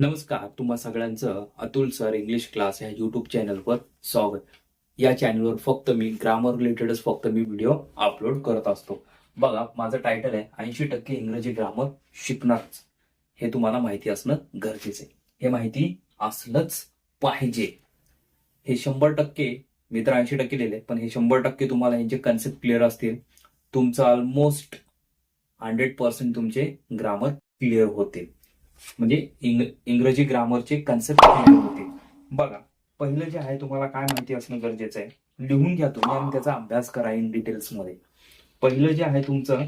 नमस्कार तुम्हा सगळ्यांचं अतुल सर इंग्लिश क्लास या युट्यूब चॅनलवर स्वागत. या चॅनलवर फक्त मी ग्रामर रिलेटेडच फक्त मी व्हिडिओ अपलोड करत असतो. बघा माझं टायटल आहे ऐंशी टक्के इंग्रजी ग्रामर शिकणारच. हे तुम्हाला माहिती असणं गरजेचं आहे. हे माहिती असलंच पाहिजे. हे शंभर टक्के मी तर ऐंशी टक्के लिहिले पण हे शंभर टक्के तुम्हाला यांचे कन्सेप्ट क्लिअर असतील. तुमचं ऑलमोस्ट हंड्रेड पर्सेंट तुमचे ग्रामर क्लिअर होतील. म्हणजे इंग इंग्रजी ग्रामरचे कन्सेप्ट होते. बघा पहिलं जे आहे तुम्हाला काय माहिती असणं गरजेचं आहे लिहून घ्या तुम्ही आणि त्याचा अभ्यास करा इन डिटेल्समध्ये. पहिलं जे आहे तुमचं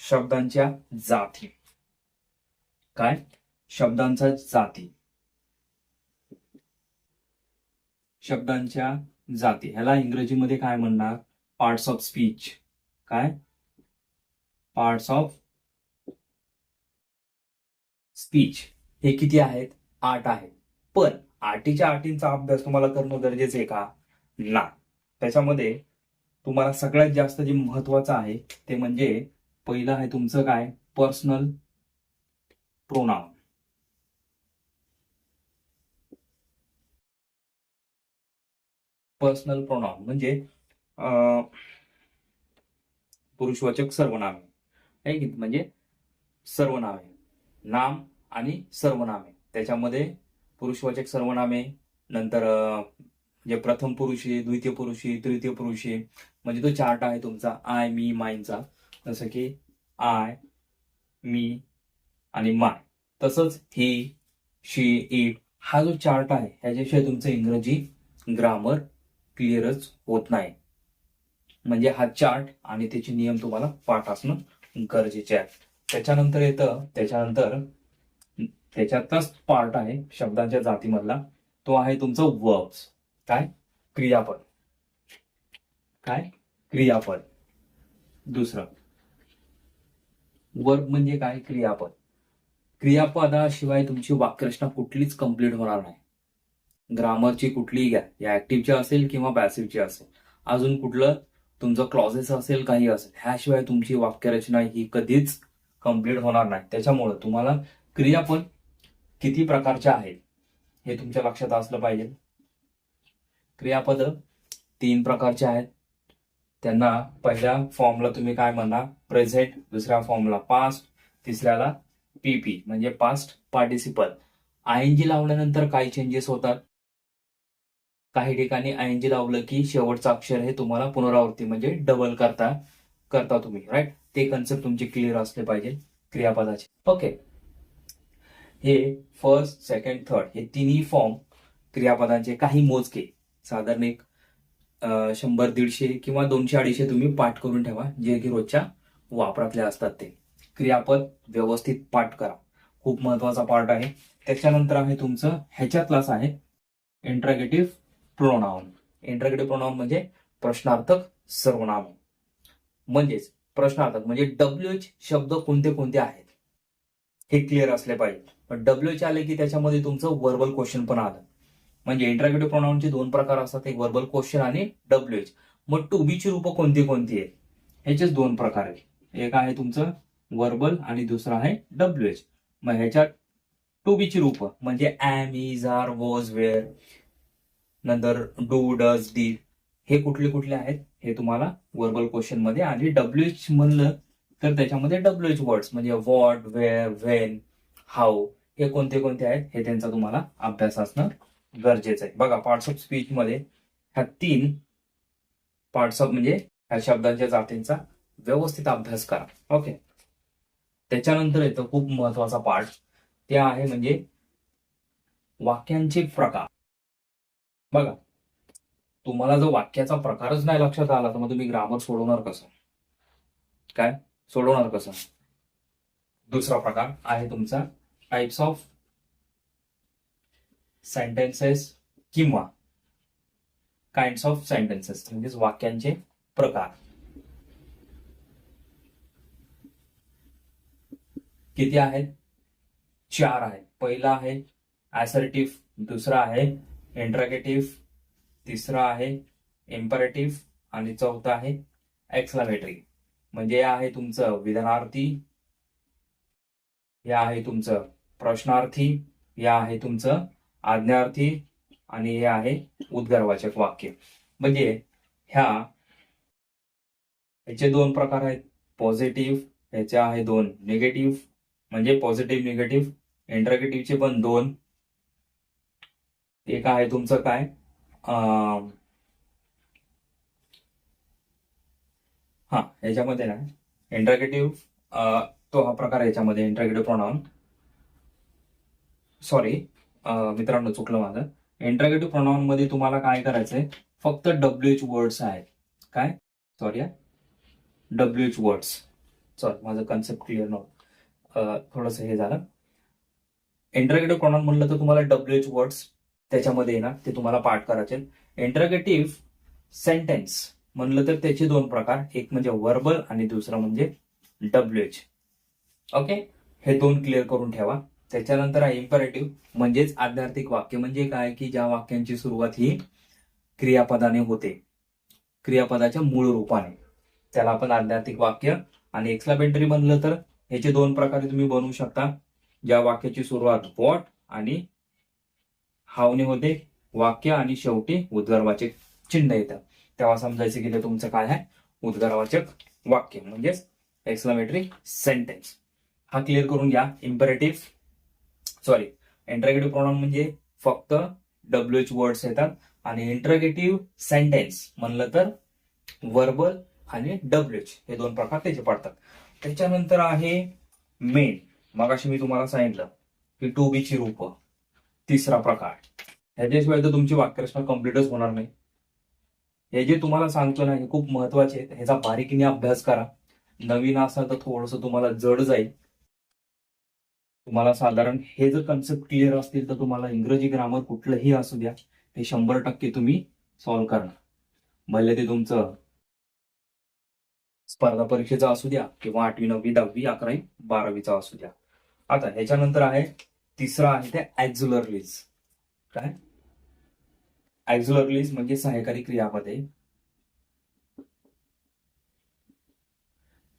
शब्दांच्या जाती. काय? शब्दांचा जाती. शब्दांच्या जाती. ह्याला इंग्रजीमध्ये काय म्हणणार? पार्ट्स ऑफ स्पीच काय? पार्ट्स ऑफ स्पीच हे किती आहेत? आठ आहेत. पण आठीच्या आठींचा अभ्यास तुम्हाला करणं गरजेचं आहे का? ना. त्याच्यामध्ये तुम्हाला सगळ्यात जास्त जे महत्वाचं आहे ते म्हणजे पहिलं आहे तुमचं काय? पर्सनल प्रोनाउन पर्सनल प्रोनाउन म्हणजे अं, पुरुषवाचक सर्वनामे. आहे की म्हणजे सर्वनामे. नाम आणि सर्वनामे. त्याच्यामध्ये पुरुषवाचक सर्वनामे नंतर जे प्रथम पुरुषी द्वितीय पुरुषी तृतीय पुरुषी म्हणजे तो चार्ट आहे तुमचा आय मी मायचा जसं की आय मी आणि माय. तसंच ही शी इट हा जो चार्ट आहे ह्याच्याशिवाय तुमचं इंग्रजी ग्रामर क्लिअरच होत नाही. म्हणजे हा चार्ट आणि त्याचे नियम तुम्हाला पाठ असणं गरजेचे आहे त्याच्यानंतर येतं त्याच्यानंतर त्याच्यातच पार्ट आहे शब्दांच्या जातीमधला. तो आहे तुमचं वर्ब्स काय? क्रियापद. काय? क्रियापद. दुसरं. वर्ब म्हणजे काय? क्रियापद. क्रियापदाशिवाय तुमची वाक्यरचना कुठलीच कंप्लीट होणार नाही. ग्रामरची कुठलीही घ्या. या ऍक्टिव्हची असेल किंवा पॅसिव्हची असेल. अजून कुठलं? तुमचं क्लॉजेस असेल काही असेल. ह्याशिवाय तुमची वाक्यरचना ही कधीच कंप्लीट होणार नाही. त्याच्यामुळं तुम्हाला क्रियापद किती प्रकारचे आहेत? हे तुमच्या लक्षात असलं पाहिजे. क्रियापद तीन प्रकारचे आहेत. त्यांना पहिल्या फॉर्मला तुम्ही काय म्हणा प्रेझेंट दुसऱ्या फॉर्मला पास्ट तिसऱ्याला पीपी म्हणजे पास्ट पार्टिसिपल आयएनजी लावल्यानंतर काही चेंजेस होतात. काही ठिकाणी आयएनजी लावलं की शेवटचं अक्षर हे तुम्हाला पुनरावृत्ती म्हणजे डबल करता करता तुम्ही राईट ते कन्सेप्ट तुमचे क्लिअर असले पाहिजे. क्रियापदाचे. ओके हे फर्स्ट सेकंड थर्ड हे तिन्ही फॉर्म क्रियापदांचे काही मोजके. साधारण एक शंभर दीडशे किंवा दोनशे अडीचशे तुम्ही पाठ करून ठेवा जे की रोजच्या वापरातले असतात ते. क्रियापद व्यवस्थित पाठ करा. खूप महत्त्वाचा पार्ट आहे. त्याच्यानंतर आहे तुमचं ह्याच्यातलाच आहे इंट्रागेटिव्ह प्रोनाउन इंट्रागेटिव्ह प्रोनाउन म्हणजे प्रश्नार्थक सर्वनाम. म्हणजेच प्रश्नार्थक म्हणजे डब्ल्यू एच शब्द कोणते कोणते आहेत? हे क्लिअर असले पाहिजे. डब्ल्यूचे आले की त्याच्यामध्ये तुमचं वर्बल क्वेश्चन पण आलं. म्हणजे इंटरव्ह्यू प्रोनाऊनचे दोन प्रकार असतात एक वर्बल क्वेश्चन आणि डब्ल्यू एच मग टू बीची रूपं कोणती कोणती आहेत? ह्याचेच दोन प्रकार आहेत. एक आहे तुमचं वर्बल आणि दुसरं आहे डब्ल्यू एच मग ह्याच्यात टू बीची रूपं म्हणजे am is are was were नंतर डू डज डी हे कुठले कुठले आहेत? हे तुम्हाला वर्बल क्वेश्चनमध्ये आणि डब्ल्यू एच म्हणलं तर त्याच्यामध्ये डब्ल्यू एच वर्ड्स म्हणजे वॉट वेअर वेन हाऊ हे कोणते कोणते आहेत हे त्यांचा तुम्हाला अभ्यास असणं गरजेचं आहे. बघा पार्ट्स ऑफ स्पीच मध्ये ह्या तीन पार्ट्स ऑफ म्हणजे ह्या शब्दांच्या जातींचा व्यवस्थित अभ्यास करा. ओके त्याच्यानंतर येतं खूप महत्त्वाचा पार्ट ते आहे म्हणजे वाक्यांचे प्रकार. बघा तुम्हाला जर वाक्याचा प्रकारच नाही लक्षात आला तर मग तुम्ही ग्रामर सोडवणार कसं? काय? सोडवणार कसं? दुसरा प्रकार आहे तुमचा टाइप्स ऑफ सेंटेन्सेस किंवा काइंड ऑफ सेंटेन्सेस म्हणजेच वाक्यांचे प्रकार. किती आहेत? चार आहेत. पहिला आहे ऍसर्टिव्ह दुसरा आहे इंट्रागेटिव्ह तिसरा आहे इम्परेटिव्ह आणि चौथा आहे एक्सलामेटरी म्हणजे हे आहे तुमचं विधानार्थी हे आहे तुमचं प्रश्नार्थी या आहे तुमचं आज्ञार्थी आणि हे आहे उद्गारवाचक वाक्य. म्हणजे ह्या ह्याचे दोन प्रकार आहेत. पॉझिटिव्ह ह्याचे आहे दोन निगेटिव्ह म्हणजे पॉझिटिव्ह निगेटिव्ह इंटरगेटिव्हचे पण दोन. एक आहे तुमचं काय? हा याच्यामध्ये ना इंटरगेटिव्ह तो हा प्रकार आहे याच्यामध्ये इंटरगेटिव्ह प्रोनाऊन सॉरी मित्रांनो चुकलं माझं. इंटरगेटिव्ह प्रोनाऊन मध्ये तुम्हाला काय करायचंय फक्त डब्ल्यू एच वर्ड्स आहेत. काय? Sorry W H words sorry माझं कन्सेप्ट क्लिअर नव्हतं. थोडंसं हे झालं. इंटरगेटिव्ह प्रोनाऊन म्हणलं तर तुम्हाला डब्ल्यू एच वर्ड्स त्याच्यामध्ये येणार ते तुम्हाला पाठ करायचे. इंटरगेटिव्ह सेंटेन्स म्हणलं तर त्याचे दोन प्रकार एक म्हणजे वर्बल आणि दुसरं म्हणजे डब्ल्यू एच ओके हे दोन क्लिअर करून ठेवा. त्याच्यानंतर आहे इम्परेटिव्ह म्हणजेच आध्यात्मिक वाक्य म्हणजे काय? की ज्या वाक्यांची सुरुवात ही क्रियापदाने होते. क्रियापदाच्या मूळ रूपाने. त्याला आपण आध्यात्मिक वाक्य आणि एक्सलाबेंटरी म्हणलं तर ह्याचे दोन प्रकारे तुम्ही बनवू शकता. ज्या वाक्याची सुरुवात वॉट आणि हावने होते वाक्य आणि शेवटी उद्गर्वाचे चिन्ह येतं. तेव्हा समजायचं की ते तुमचं काय आहे? उद्गारवाचक वाक्य म्हणजेच एक्सक्लामेटरी सेंटेन्स हा क्लिअर करून घ्या. इम्परेटिव्ह सॉरी इंटरगेटिव्ह प्रोनाउन म्हणजे फक्त डब्ल्यू एच वर्ड्स येतात. आणि इंटरगेटिव्ह सेंटेन्स म्हणलं तर वर्बल आणि डब्ल्यू एच हे दोन प्रकार त्याचे पडतात. त्याच्यानंतर आहे मेन मगाशी मी तुम्हाला सांगितलं की टू बी ची रूप. तिसरा प्रकार. ह्याच्याशिवाय तर तुमची वाक्यरचना कम्प्लीटच होणार नाही. हे जे तुम्हाला सांगतो ना हे खूप महत्त्वाचे आहेत. ह्याचा बारीकीने अभ्यास करा. नवीन असाल तर थोडस तुम्हाला जड जाईल. तुम्हाला साधारण हे जर कन्सेप्ट क्लिअर असतील तर तुम्हाला इंग्रजी ग्रामर कुठलंही असू द्या हे शंभर टक्के तुम्ही सॉल्व्ह करणार. भले ते तुमचं स्पर्धा परीक्षेचा असू द्या किंवा आठवी नववी दहावी अकरावी बारावीचा असू द्या. आता ह्याच्यानंतर आहे तिसरा आहे ते ऍक्झुलरलीज काय? ऍक्झुलरलीज म्हणजे सहायकारी क्रियामध्ये.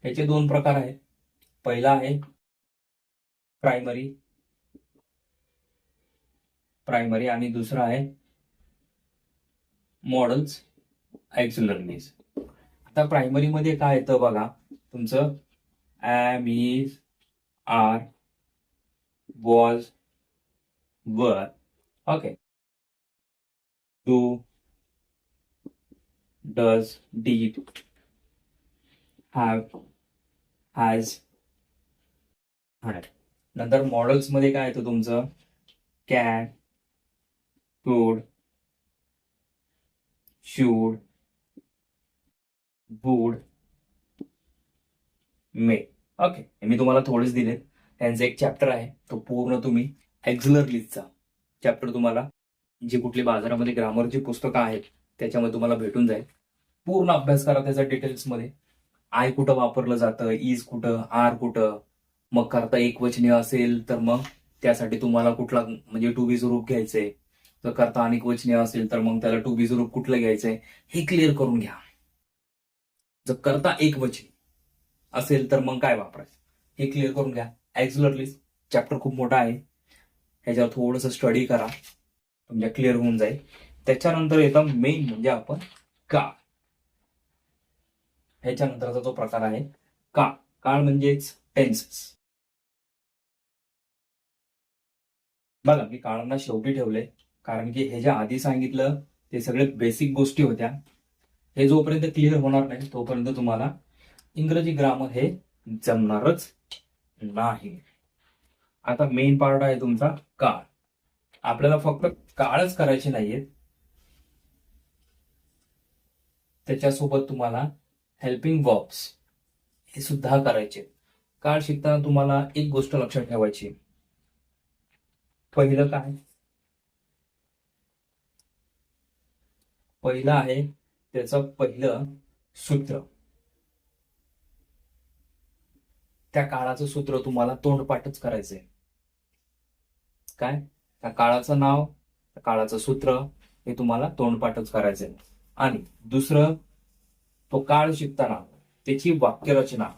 ह्याचे दोन प्रकार आहेत. पहिला आहे प्रायमरी. प्रायमरी आणि दुसरा आहे मॉडेल्स ऍक्झुलरलीज आता प्रायमरीमध्ये काय येतं बघा तुमचं am is are was were. Okay. Do, does did, have has had. नंतर मॉडेल्समध्ये काय येतं तुमचं? Can could should would may okay मी तुम्हाला थोडेच दिलेत. त्यांचा एक चॅप्टर आहे. तो पूर्ण तुम्ही एक्झलर लिस्टचा चॅप्टर तुम्हाला जी कुठली बाजारामध्ये ग्रामरची पुस्तकं आहेत त्याच्यामध्ये तुम्हाला भेटून जाईल. पूर्ण अभ्यास करा त्याचा डिटेल्समध्ये आय कुठं वापरलं जातं इज कुठं आर कुठं मग करता एकवचनीय असेल तर मग त्यासाठी तुम्हाला कुठला म्हणजे टू बी रूप घ्यायचंय. जर करता अनेक वचनी असेल तर मग त्याला टू बी रूप कुठलं घ्यायचंय हे क्लिअर करून घ्या. जर करता एक वचनी असेल तर मग काय वापरायचं? हे क्लिअर करून घ्या. ऍक्झुलर चॅप्टर खूप मोठा आहे. ह्याच्यावर थोडंसं स्टडी करा. तुमच्या क्लिअर होऊन जाईल. त्याच्यानंतर येतं मेन म्हणजे आपण का. ह्याच्यानंतरचा जो प्रकार आहे का. काळ म्हणजेच टेन्सेस बघा मी काळांना शेवटी ठेवले कारण की हे जे आधी सांगितलं ते सगळे बेसिक गोष्टी होत्या. हे जोपर्यंत क्लिअर होणार नाही तोपर्यंत तुम्हाला इंग्रजी ग्रामर हे जमणारच नाही. आता मेन पार्ट आहे तुमचा काळ. आपल्याला फक्त काळच करायचे नाहीयेत त्याच्यासोबत तुम्हाला हेल्पिंग वर्ब्स हे सुद्धा करायचे. काळ शिकताना तुम्हाला एक गोष्ट लक्षात ठेवायची. पहिलं काय? पहिलं आहे त्याचं पहिलं सूत्र. त्या काळाचं सूत्र तुम्हाला तोंडपाठच करायचंय. काय? त्या काळाचं नाव त्या काळाचं सूत्र हे तुम्हाला तोंडपाठच करायचंय. आणि दुसरं तो काळ शिकताना त्याची वाक्यरचना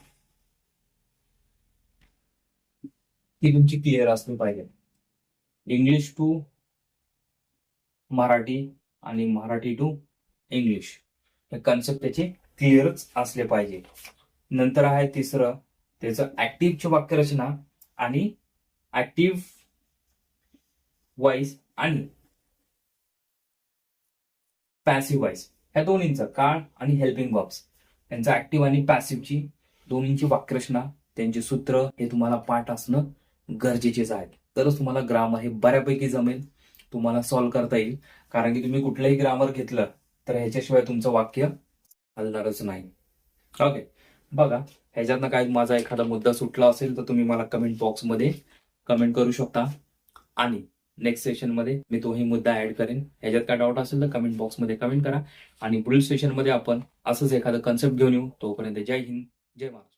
ती तुमची क्लिअर असली पाहिजे. इंग्लिश टू मराठी आणि मराठी टू इंग्लिश हे कन्सेप्ट त्याचे क्लिअरच असले पाहिजे. नंतर आहे तिसरं त्याचं ऍक्टिव्हची वाक्यरचना आणि ऍक्टिव्ह वाईस आणि पॅसिव्ह वाईस ह्या दोन्हींचा काळ आणि हेल्पिंग वर्ब्स त्यांचा ऍक्टिव्ह आणि पॅसिव्हची दोन्हींची वाक्यरचना त्यांचे सूत्र हे तुम्हाला पाठ असणं गरजेचेच आहे. तरच तुम्हाला ग्रामर हे बऱ्यापैकी जमेल. तुम्हाला सॉल्व्ह करता येईल. कारण की तुम्ही कुठलंही ग्रामर घेतलं तर ह्याच्याशिवाय तुमचं वाक्य हलणारच नाही. ओके बघा ह्याच्यातनं काय माझा एखादा मुद्दा सुटला असेल तर तुम्ही मला कमेंट बॉक्समध्ये कमेंट करू शकता. आणि नेक्स्ट सेशनमध्ये मी तोही मुद्दा ऍड करेन. ह्याच्यात काय डाऊट असेल तर कमेंट बॉक्समध्ये कमेंट करा. आणि पुढील सेशनमध्ये आपण असंच एखादं कन्सेप्ट घेऊन येऊ. तोपर्यंत जय हिंद जय महाराष्ट्र.